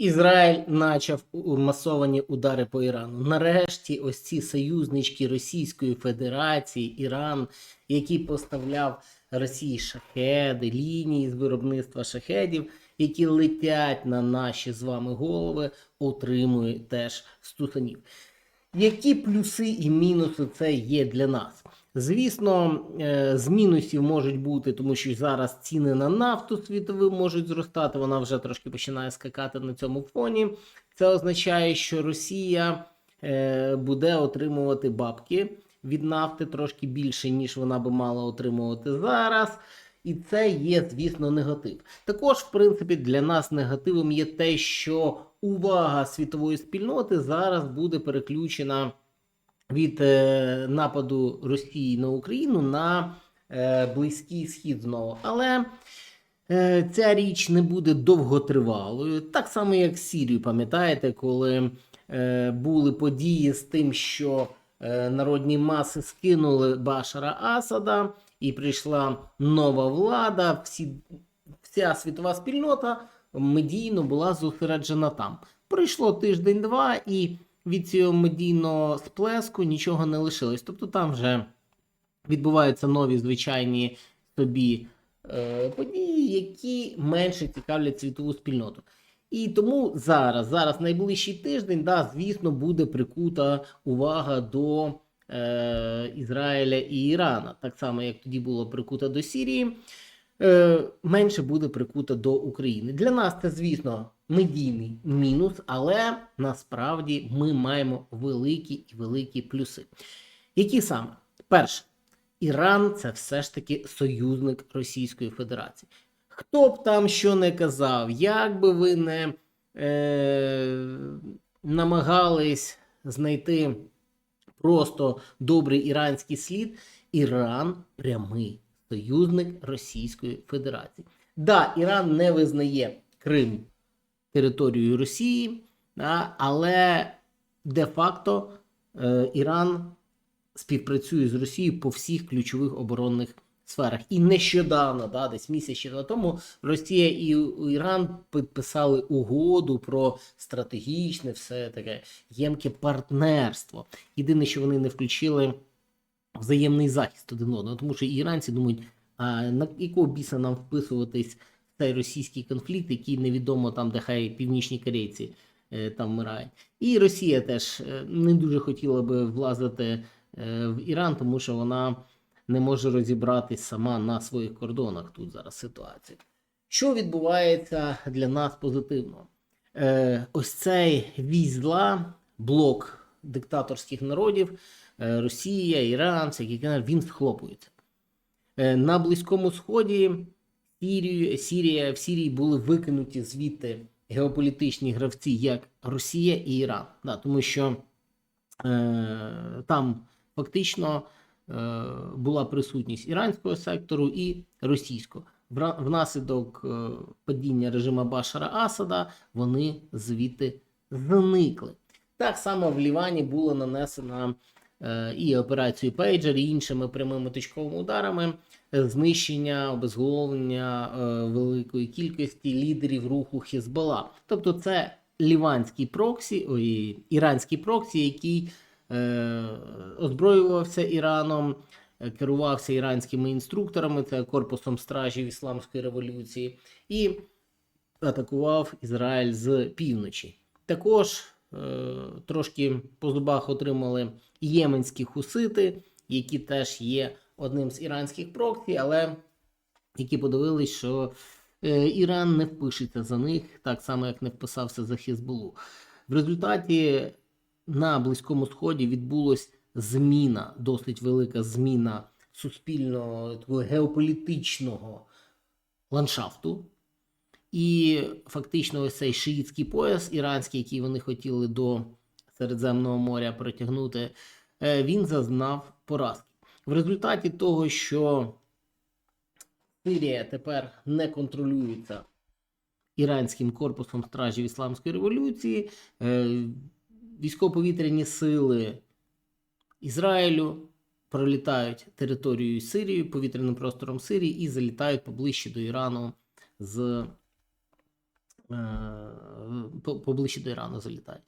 Ізраїль почав масовані удари по Ірану. Нарешті, ось ці союзнички Російської Федерації, Іран, який поставляв Росії шахеди, лінії з виробництва шахедів, які летять на наші з вами голови, отримує теж стусанів. Які плюси і мінуси це є для нас? Звісно, е, з мінусів можуть бути, тому що зараз ціни на нафту світові можуть зростати. Вона вже трошки починає скакати на цьому фоні. Це означає, що Росія е, буде отримувати бабки від нафти трошки більше, ніж вона би мала отримувати зараз. І це є, звісно, негатив. Також, в принципі, для нас негативом є те, що увага світової спільноти зараз буде переключена від е, нападу Росії на Україну на е, Близький Схід знову. Але е, ця річ не буде довготривалою. Так само, як з Сірією, пам'ятаєте, коли були події з тим, що народні маси скинули Башара Асада, і прийшла нова влада. Всі, вся світова спільнота медійно була зосереджена там. Пройшло тиждень-два, і від цього медійного сплеску нічого не лишилось. Тобто там вже відбуваються нові звичайні собі е, події, які менше цікавлять світову спільноту. І тому зараз, зараз найближчий тиждень, да, звісно, буде прикута увага до е, Ізраїля і Ірана, так само як тоді було прикута до Сірії. Е, менше буде прикута до України. Для нас це, звісно, медійний мінус, але насправді ми маємо великі і великі плюси. Які саме? Перше, Іран це все ж таки союзник Російської Федерації. Хто б там що не казав, як би ви не е, намагались знайти просто добрий іранський слід, Іран прямий союзник Російської Федерації. Да, Іран не визнає Крим територією Росії, але де-факто е, Іран співпрацює з Росією по всіх ключових оборонних сферах. І нещодавно, да, десь місяць ще тому, Росія і Іран підписали угоду про стратегічне, все таке ємке партнерство. Єдине, що вони не включили взаємний захист один одного, тому що іранці думають, а на якого біса нам вписуватись цей російський конфлікт, який невідомо там, де хай північні корейці е, там вмирають. І Росія теж е, не дуже хотіла би влазити е, в Іран, тому що вона не може розібратись сама на своїх кордонах. Тут зараз ситуація. Що відбувається для нас позитивно? Ось цей вісь блок диктаторських народів, Росія, Іран, всякі він схлопується. На Близькому Сході Сірію, Сірія, в Сірії були викинуті звідти геополітичні гравці, як Росія і Іран. Да, тому що е, там фактично е, була присутність іранського сектору і російського. Внаслідок е, падіння режиму Башара Асада вони звідти зникли. Так само в Лівані було нанесено і операцію Пейджер, і іншими прямими точковими ударами знищення, обезголовлення е, великої кількості лідерів руху Хізбалла. Тобто це ліванський проксі, ой, іранський проксі, який е, озброювався Іраном, е, керувався іранськими інструкторами, це корпусом стражів Ісламської революції, і атакував Ізраїль з півночі. Також е, трошки по зубах отримали єменські хусити, які теж є одним з іранських проксі, але які подивились, що е, Іран не впишеться за них, так само як не вписався за Хізбулу. В результаті на Близькому Сході відбулась зміна, досить велика зміна суспільного геополітичного ландшафту. І фактично ось цей шиїтський пояс іранський, який вони хотіли до Середземного моря протягнути, е, він зазнав поразки. В результаті того, що Сирія тепер не контролюється іранським корпусом стражів Ісламської революції, е, військово-повітряні сили Ізраїлю пролітають територією Сирії, повітряним простором Сирії і залітають поближче до Ірану з е, поближче до Ірану залітають.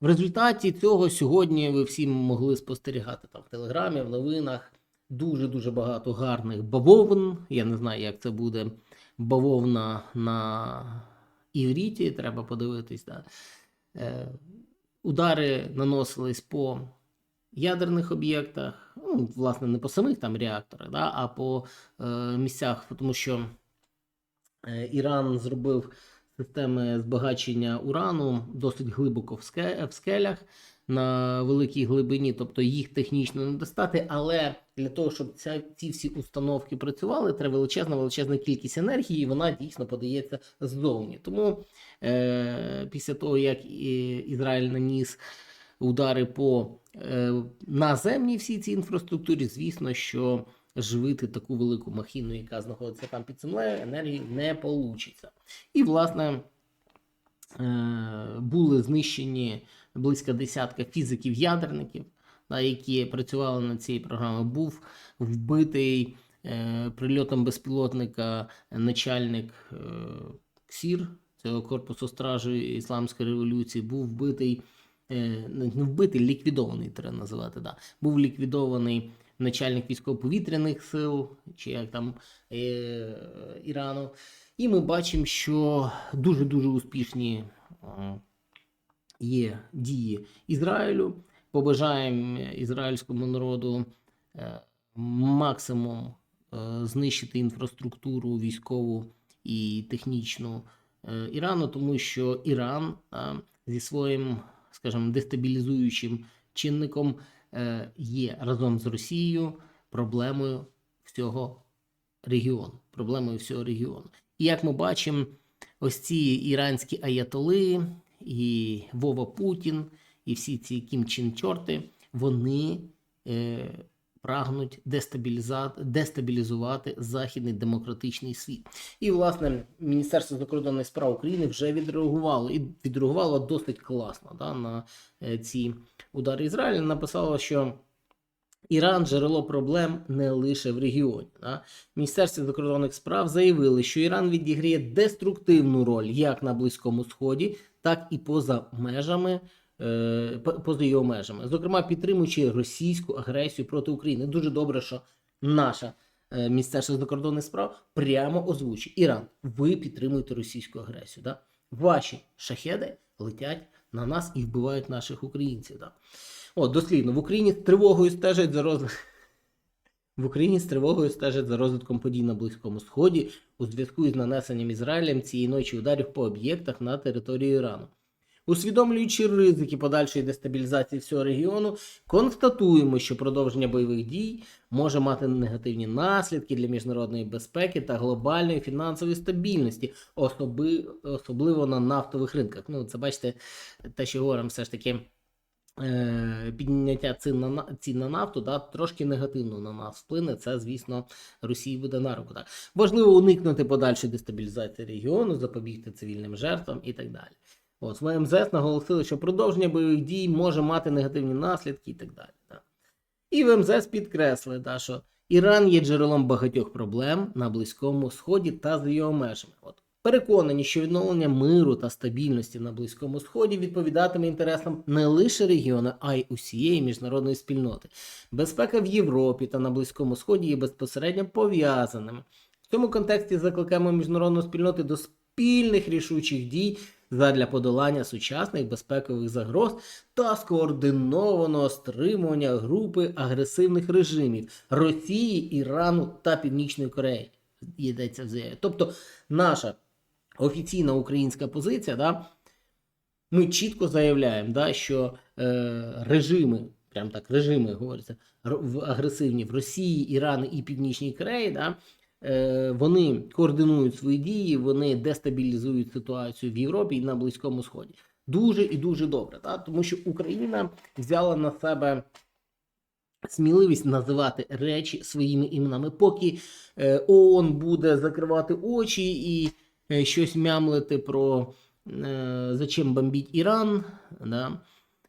В результаті цього сьогодні ви всі могли спостерігати там в Телеграмі, в новинах дуже-дуже багато гарних бавовн. Я не знаю, як це буде бавовна на івріті, треба подивитись. Да. Е, удари наносились по ядерних об'єктах, ну, власне, не по самих там реакторах, да, а по е, місцях, тому що е, Іран зробив системи збагачення урану досить глибоко в, в скелях на великій глибині, тобто їх технічно не достати, але для того, щоб ця, ці всі установки працювали, треба величезна величезна кількість енергії, і вона дійсно подається ззовні. Тому е, після того, як Ізраїль наніс удари по е, наземній всій цій інфраструктурі, звісно, що живити таку велику махіну, яка знаходиться там під землею, енергії не вийде. І, власне, е, були знищені близько десятка фізиків-ядерників, які працювали над цією програмою. Був вбитий е, прильотом безпілотника начальник е, КСІР, цього корпусу стражі Ісламської революції, був вбитий, е, не вбитий, ліквідований треба називати. Да. Був ліквідований начальник військово-повітряних сил, чи як там е, Ірану. І ми бачимо, що дуже-дуже успішні є дії Ізраїлю. Побажаємо ізраїльському народу е, максимум е, знищити інфраструктуру військову і технічну е, Ірану, тому що Іран зі своїм, скажімо, дестабілізуючим чинником є разом з Росією проблемою всього регіону. Проблемою всього регіону. І як ми бачимо, ось ці іранські аятоли, і Вова Путін, і всі ці Кім Чін чорти, вони е, прагнуть дестабілізувати західний демократичний світ. І, власне, Міністерство закордонних справ України вже відреагувало і відреагувало досить класно да, на е, ці удари Ізраїля. Написало, що. Іран джерело проблем не лише в регіоні. Да? Міністерство закордонних справ заявили, що Іран відіграє деструктивну роль як на Близькому Сході, так і поза межами. е, по- Поза його межами, зокрема, підтримуючи російську агресію проти України. Дуже добре, що наше Міністерство закордонних справ прямо озвучить: Іран, ви підтримуєте російську агресію. Да? Ваші шахеди летять на нас і вбивають наших українців. Да? О, дослідно, в Україні тривогою стежать за роз... В Україні з тривогою стежать за розвитком подій на Близькому Сході у зв'язку із нанесенням Ізраїлем цієї ночі ударів по об'єктах на території Ірану. Усвідомлюючи ризики подальшої дестабілізації всього регіону, констатуємо, що продовження бойових дій може мати негативні наслідки для міжнародної безпеки та глобальної фінансової стабільності, особи... особливо на нафтових ринках. Ну, це бачите, те, що говоримо, все ж таки підняття цін на, цін на нафту да, трошки негативно на нас вплине. Це, звісно, Росії буде на руку. Так. Важливо уникнути подальшої дестабілізації регіону, запобігти цивільним жертвам і так далі. От, в МЗС наголосили, що продовження бойових дій може мати негативні наслідки і так далі. Так. І в МЗС підкреслили, да, що Іран є джерелом багатьох проблем на Близькому Сході та за його межами. От. Переконані, що відновлення миру та стабільності на Близькому Сході відповідатиме інтересам не лише регіону, а й усієї міжнародної спільноти. Безпека в Європі та на Близькому Сході є безпосередньо пов'язаними. В цьому контексті закликаємо міжнародну спільноту до спільних рішучих дій задля подолання сучасних безпекових загроз та скоординованого стримування групи агресивних режимів Росії, Ірану та Північної Кореї. Йдеться в заяві. Тобто наша офіційна українська позиція, да, ми чітко заявляємо, да, що е, режими, прям так, режими говориться, агресивні в Росії, Ірані і Північній Кореї, да, е, вони координують свої дії, вони дестабілізують ситуацію в Європі і на Близькому Сході. Дуже і дуже добре, да, тому що Україна взяла на себе сміливість називати речі своїми іменами. Поки е, ООН буде закривати очі і щось мямлити про е, зачем бомбить Іран, да,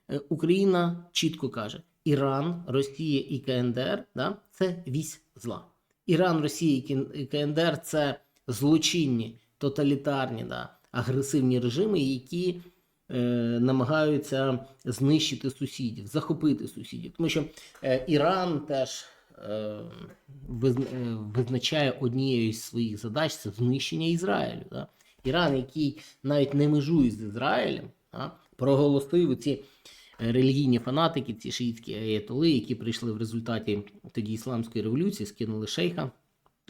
е, Україна чітко каже: Іран, Росія і КНДР да, це вісь зла. Іран, Росія і КНДР це злочинні, тоталітарні, да, агресивні режими, які е, намагаються знищити сусідів, захопити сусідів. Тому що е, Іран теж е, е, визначає однією з своїх задач це знищення Ізраїлю. Да? Іран, який навіть не межує з Ізраїлем, да? проголосив ці релігійні фанатики, ці шиїтські аєтоли, які прийшли в результаті тоді ісламської революції, скинули шейха,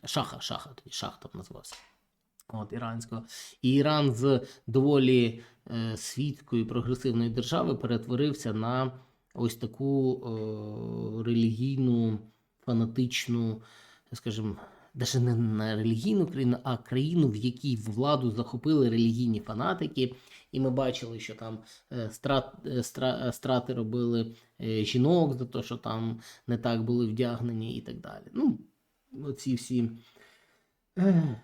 шаха, шаха, тоді шах там називався. От, іранського. І Іран з доволі е, світської прогресивної держави перетворився на ось таку е, релігійну, фанатичну, скажімо, навіть не на релігійну країну, а країну, в якій владу захопили релігійні фанатики. І ми бачили, що там е, страт, е, стра, е, страти робили жінок за те, що там не так були вдягнені і так далі. Ну, оці всі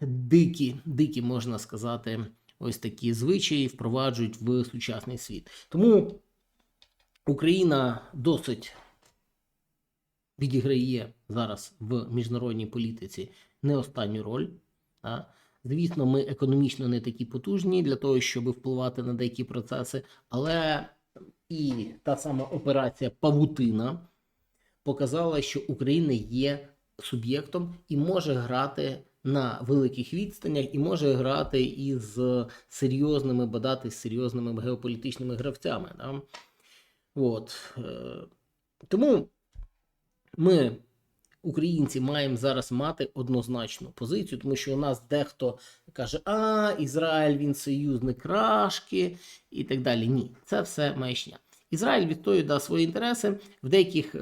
дикі, дикі, можна сказати, ось такі звичаї впроваджують в сучасний світ. Тому Україна досить відіграє зараз в міжнародній політиці не останню роль. Звісно, ми економічно не такі потужні для того, щоб впливати на деякі процеси, але і та сама операція Павутина показала, що Україна є суб'єктом і може грати на великих відстанях, і може грати із серйозними, бадати з серйозними геополітичними гравцями. Да? От. е, Тому ми, українці, маємо зараз мати однозначну позицію, тому що у нас дехто каже, а Ізраїль він союзник Рашки і так далі. Ні, це все маячня. Ізраїль відстоює да, свої інтереси. В деяких е,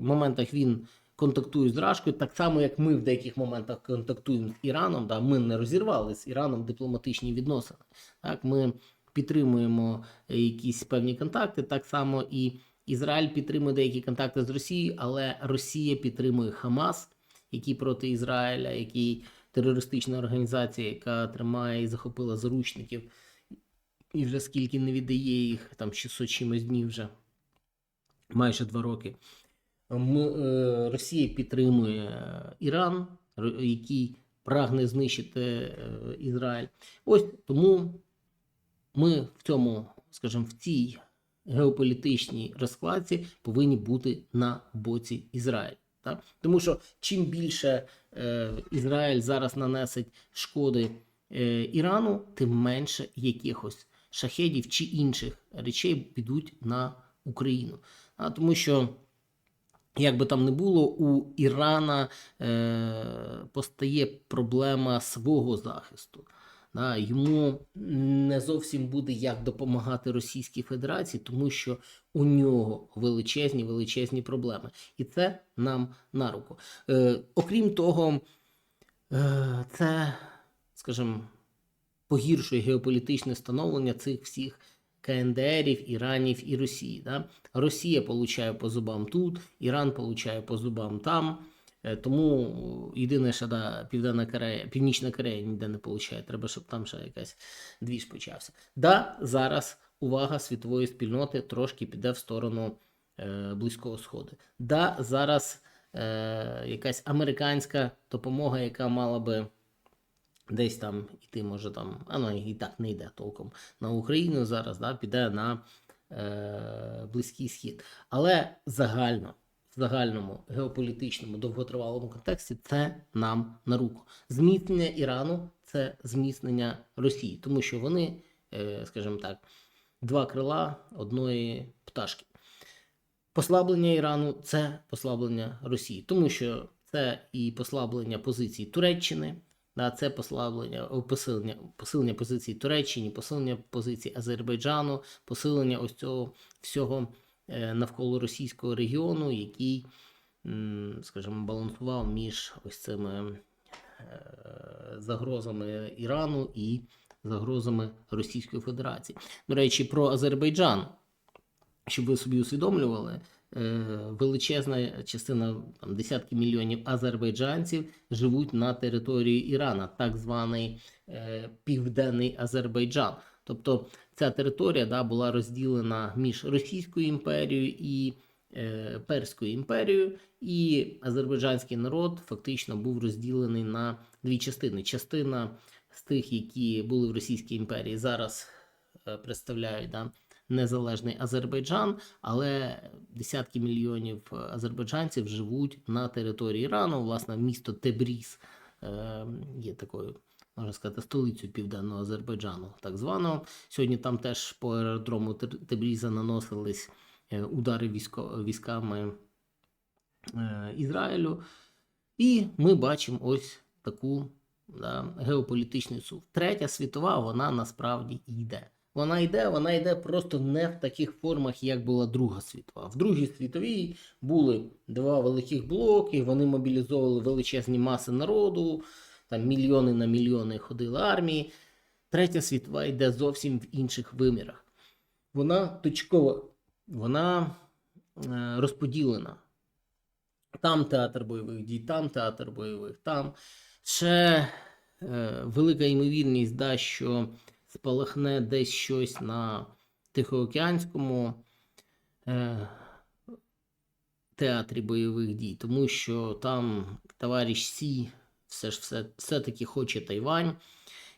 моментах він контактує з Рашкою, так само, як ми в деяких моментах контактуємо з Іраном. Да, ми не розірвали з Іраном дипломатичні відносини. Так, ми підтримуємо якісь певні контакти, так само і Ізраїль підтримує деякі контакти з Росією, але Росія підтримує Хамас, який проти Ізраїля, який терористична організація, яка тримає і захопила заручників, і вже скільки не віддає їх, там 600 чимось днів вже, майже два роки. Е, Росія підтримує е, Іран, який прагне знищити е, Ізраїль. Ось тому ми в цьому, скажімо, в цій геополітичній розкладці повинні бути на боці Ізраїлю. Так? Тому що чим більше е, Ізраїль зараз нанесить шкоди е, Ірану, тим менше якихось шахедів чи інших речей підуть на Україну. А, тому що, як би там не було, у Ірана е, постає проблема свого захисту. Да, йому не зовсім буде як допомагати Російській Федерації, тому що у нього величезні величезні проблеми, і це нам на руку. Е, окрім того, е, це, скажімо, погіршує геополітичне становлення цих всіх КНДРів, Іранів і Росії. Да? Росія получає по зубам тут, Іран получає по зубам там. Е, Тому єдине, що да, Південна Корея, Північна Корея ніде не получає. Треба, щоб там ще якась двіж почався. Да, зараз увага світової спільноти трошки піде в сторону е, Близького Сходу. Да, зараз е, якась американська допомога, яка мала би десь там іти, може там, а ну і так не йде толком на Україну зараз, да, піде на е, Близький Схід. Але загально, загальному геополітичному довготривалому контексті це нам на руку. Зміцнення Ірану це зміцнення Росії, тому що вони, е, скажімо так, два крила одної пташки. Послаблення Ірану це послаблення Росії, тому що це і послаблення позицій Туреччини, да, це послаблення посилення, посилення позицій Туреччини, посилення позицій Азербайджану, посилення ось цього всього навколо російського регіону, який, скажімо, балансував між ось цими е, загрозами Ірану і загрозами Російської Федерації. До речі, про Азербайджан щоб ви собі усвідомлювали, е, величезна частина там, десятки мільйонів азербайджанців живуть на території Ірана, так званий е, Південний Азербайджан. Тобто ця територія да, була розділена між Російською імперією і е, Перською імперією, і азербайджанський народ фактично був розділений на дві частини. Частина з тих, які були в Російській імперії, зараз е, представляють да, незалежний Азербайджан, але десятки мільйонів азербайджанців живуть на території Ірану. Власне, місто Тебріз е, є такою, можна сказати, столицею південного Азербайджану, так званого. Сьогодні там теж по аеродрому Тебріза наносились е, удари військо, військами е, Ізраїлю. І ми бачимо ось таку да, геополітичний сув. Третя світова, вона насправді йде. Вона йде, вона йде просто не в таких формах, як була Друга світова. В Другій світовій були два великих блоки, вони мобілізовували величезні маси народу, там мільйони на мільйони ходили армії. Третя світова йде зовсім в інших вимірах. Вона точкова, вона е, розподілена. Там театр бойових дій, там театр бойових, там. Ще е, велика ймовірність, да, що спалахне десь щось на Тихоокеанському е, театрі бойових дій, тому що там товариш Сі все ж все, все-таки хоче Тайвань,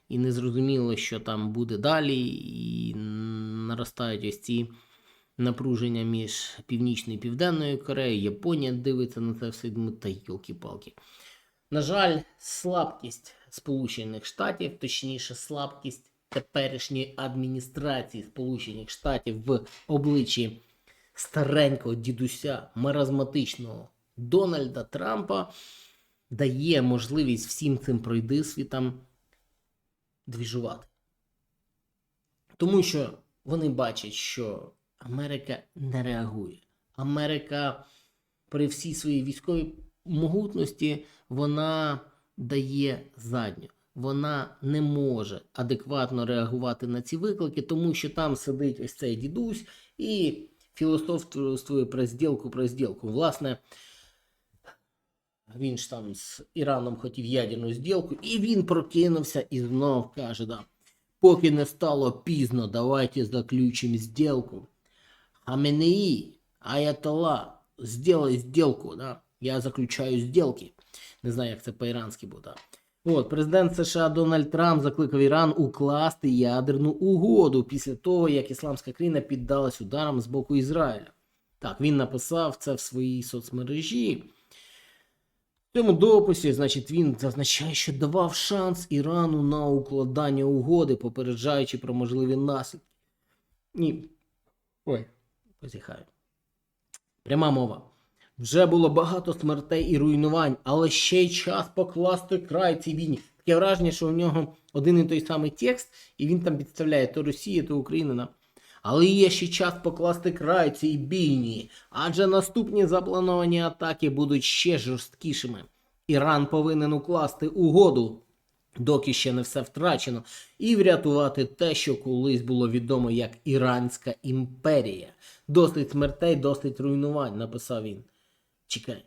і незрозуміло, що там буде далі, і наростають ось ці напруження між Північною і Південною Кореєю, Японія дивиться на це все і думає, та йолки-палки. На жаль, слабкість Сполучених Штатів, точніше, слабкість теперішньої адміністрації Сполучених Штатів в обличчі старенького дідуся маразматичного Дональда Трампа дає можливість всім цим пройдисвітам двіжувати. Тому що вони бачать, що Америка не реагує. Америка при всій своїй військовій могутності вона дає задню. Вона не може адекватно реагувати на ці виклики, тому що там сидить ось цей дідусь і філософствує про зділку про зділку. Власне, він ж там з Іраном хотів ядерну зділку, і він прокинувся і знов каже: да, поки не стало пізно, давайте заключимо зділку. Хаменеи, Аятолла, сделай сделку, да? Я заключаю сделки. Не знаю, як це по-іранськи буде. От, президент США Дональд Трамп закликав Іран укласти ядерну угоду після того, як ісламська країна піддалась ударам з боку Ізраїля. Так, він написав це в своїй соцмережі. Цьому дописі, значить, він зазначає, що давав шанс Ірану на укладання угоди, попереджаючи про можливі наслідки. Ні. Ой, позіхаю. Пряма мова. Вже було багато смертей і руйнувань, але ще й час покласти край цій війні. Таке враження, що у нього один і той самий текст, і він там підставляє то Росія, то Україна. Але є ще час покласти край цій бійні, адже наступні заплановані атаки будуть ще жорсткішими. Іран повинен укласти угоду, доки ще не все втрачено, і врятувати те, що колись було відомо як Іранська імперія. Досить смертей, досить руйнувань, написав він. Чекай.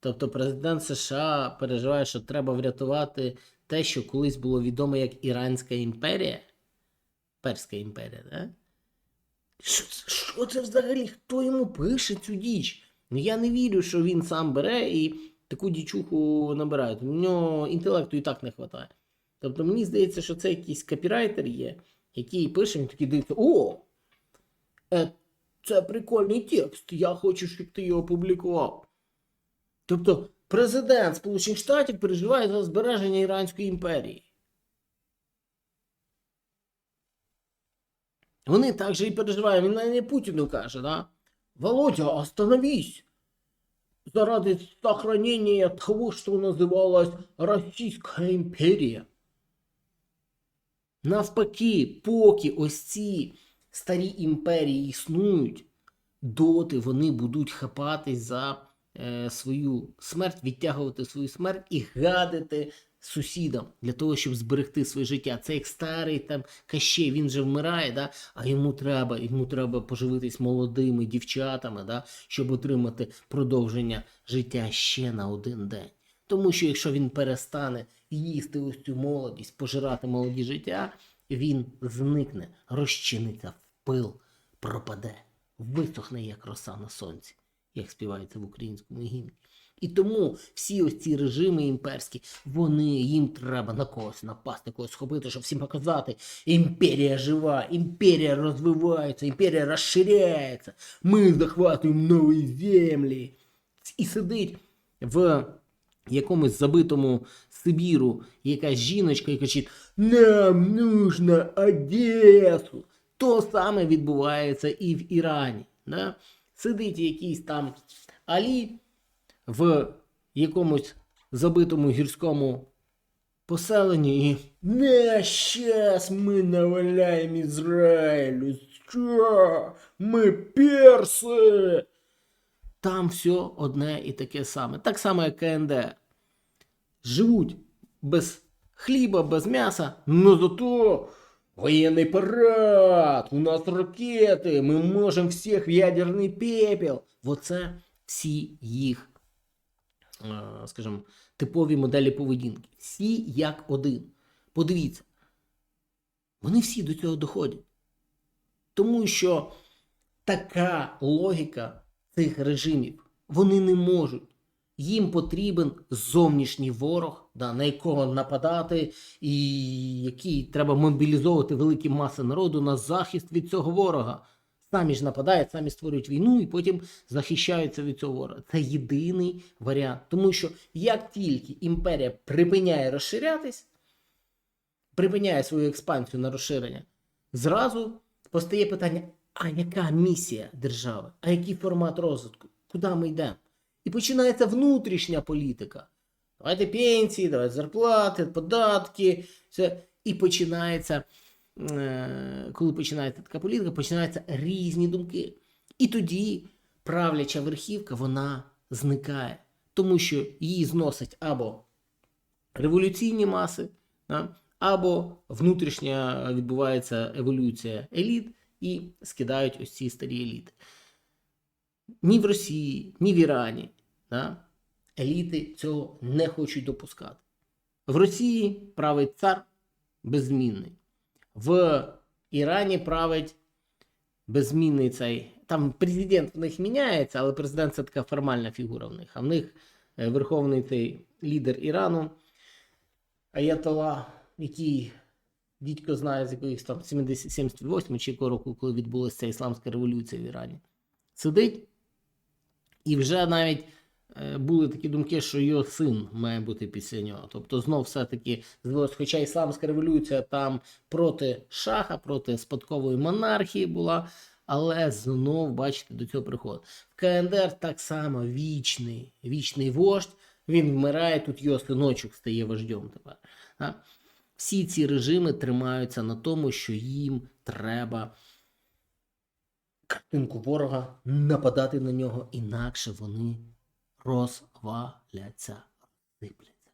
Тобто президент США переживає, що треба врятувати те, що колись було відомо як Іранська імперія. Перська імперія, так? Що, що це взагалі? Хто йому пише цю діч? Ну я не вірю, що він сам бере і таку дічуху набирає. У нього інтелекту і так не вистачає. Тобто мені здається, що це якийсь копірайтер є, який пише, він такий дивиться, о! Е, це прикольний текст, я хочу, щоб ти його опублікував. Тобто, президент Сполучених Штатів переживає за збереження Іранської імперії. Вони також і переживають, він навіть Путіну каже, да? Володя, остановись! Заради сохранения того, что называлось Российская імперія. Навпаки, поки ось ці старі імперії існують, доти вони будуть хапатись за е, свою смерть, відтягувати свою смерть і гадити сусідам для того, щоб зберегти своє життя. Це як старий там Кащей, він же вмирає, да? а йому треба, йому треба поживитись молодими дівчатами, да? щоб отримати продовження життя ще на один день. Тому що якщо він перестане їсти ось цю молодість, пожирати молоді життя, він зникне, розчиниться в пил, пропаде, висохне, як роса на сонці, як співається в українському гімні. І тому всі ось ці режими імперські, вони їм треба на когось напасти, когось схопити, щоб всім показати. Імперія жива, імперія розвивається, імперія розширяється. Ми захватуємо нові землі. І сидить в якомусь забитому Сибіру якась жіночка і кричить: Нам нужно Одесу. То саме відбувається і в Ірані. Да? Сидить якийсь там Алі в якомусь забитому гірському поселенні і не щас ми наваляємо Ізраїлю. Що? Ми перси. Там все одне і таке саме. Так само, як КНДР. Живуть без хліба, без м'яса, но зато воєнний парад, у нас ракети, ми можемо всіх в ядерний пепел. Оце всі їх, скажімо, типові моделі поведінки. Всі як один. Подивіться, вони всі до цього доходять. Тому що така логіка цих режимів. Вони не можуть. Їм потрібен зовнішній ворог, да, на якого нападати, і який треба мобілізовувати великі маси народу на захист від цього ворога. Самі ж нападають, самі створюють війну і потім захищаються від цього ворога. Це єдиний варіант. Тому що як тільки імперія припиняє розширятись, припиняє свою експансію на розширення, зразу постає питання: а яка місія держави? А який формат розвитку? Куди ми йдемо? І починається внутрішня політика. Давайте пенсії, давайте зарплати, податки. Все. І починається, коли починається така політика, починаються різні думки. І тоді правляча верхівка вона зникає, тому що її зносить або революційні маси, або внутрішня відбувається еволюція еліт і скидають ось ці старі еліти. Ні в Росії, ні в Ірані еліти цього не хочуть допускати. В Росії править цар беззмінний. В Ірані править беззмінний цей. Там президент в них міняється, але президент це така формальна фігура в них. А в них е, верховний цей лідер Ірану Аятола, який дідько знає з якихось там 70, 78 чи якого року, коли відбулася ця ісламська революція в Ірані, сидить. І вже навіть були такі думки, що його син має бути після нього. Тобто, знов все-таки хоча ісламська революція там проти шаха, проти спадкової монархії була, але знов, бачите, до цього приходить. В КНДР так само вічний, вічний вождь. Він вмирає, тут його синочок стає вождем тепер. Да? Всі ці режими тримаються на тому, що їм треба картинку ворога, нападати на нього, інакше вони розваляться, розсипляться,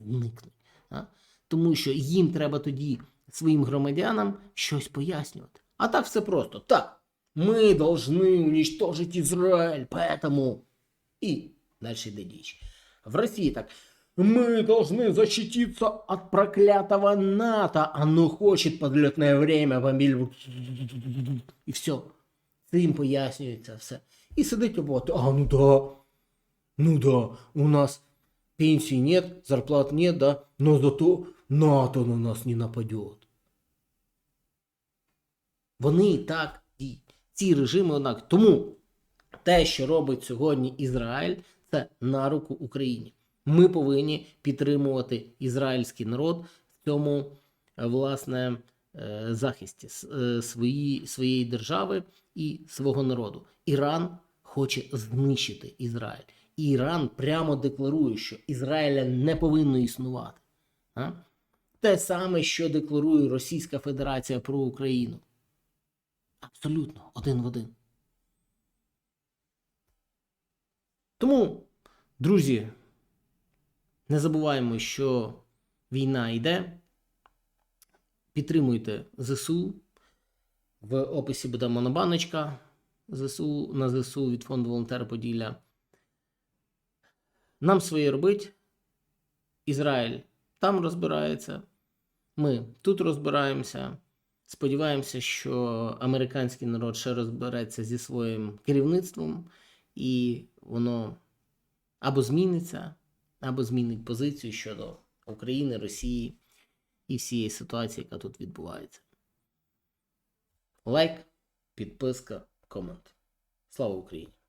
зникнуть. Да? Тому що їм треба тоді своїм громадянам щось пояснювати. А так все просто. Так, ми должны уничтожить Израиль, поэтому... И дальше йде дичь. В России так. Мы должны защититься от проклятого НАТО. Оно хочет подлетное время бомбиль. І все. Це їм пояснюється все. І сидить робота. А, ну да. Ну да, у нас пенсии нет, зарплат нет, да, но зато НАТО на нас не нападет. Вони і так діють. Ці режими однак. Тому те, що робить сьогодні Ізраїль, це на руку Україні. Ми повинні підтримувати ізраїльський народ в цьому е, власне е, захисті е, свої, своєї держави і свого народу. Іран хоче знищити Ізраїль. І Іран прямо декларує, що Ізраїля не повинно існувати. А? Те саме, що декларує Російська Федерація про Україну. Абсолютно один в один. Тому, друзі, не забуваємо, що війна йде. Підтримуйте ЗСУ. В описі буде монобаночка ЗСУ на ЗСУ від фонду волонтера Поділля. Нам своє робить. Ізраїль там розбирається. Ми тут розбираємося. Сподіваємося, що американський народ ще розбереться зі своїм керівництвом, і воно або зміниться, або змінить позицію щодо України, Росії і всієї ситуації, яка тут відбувається. Лайк, підписка, комент. Слава Україні!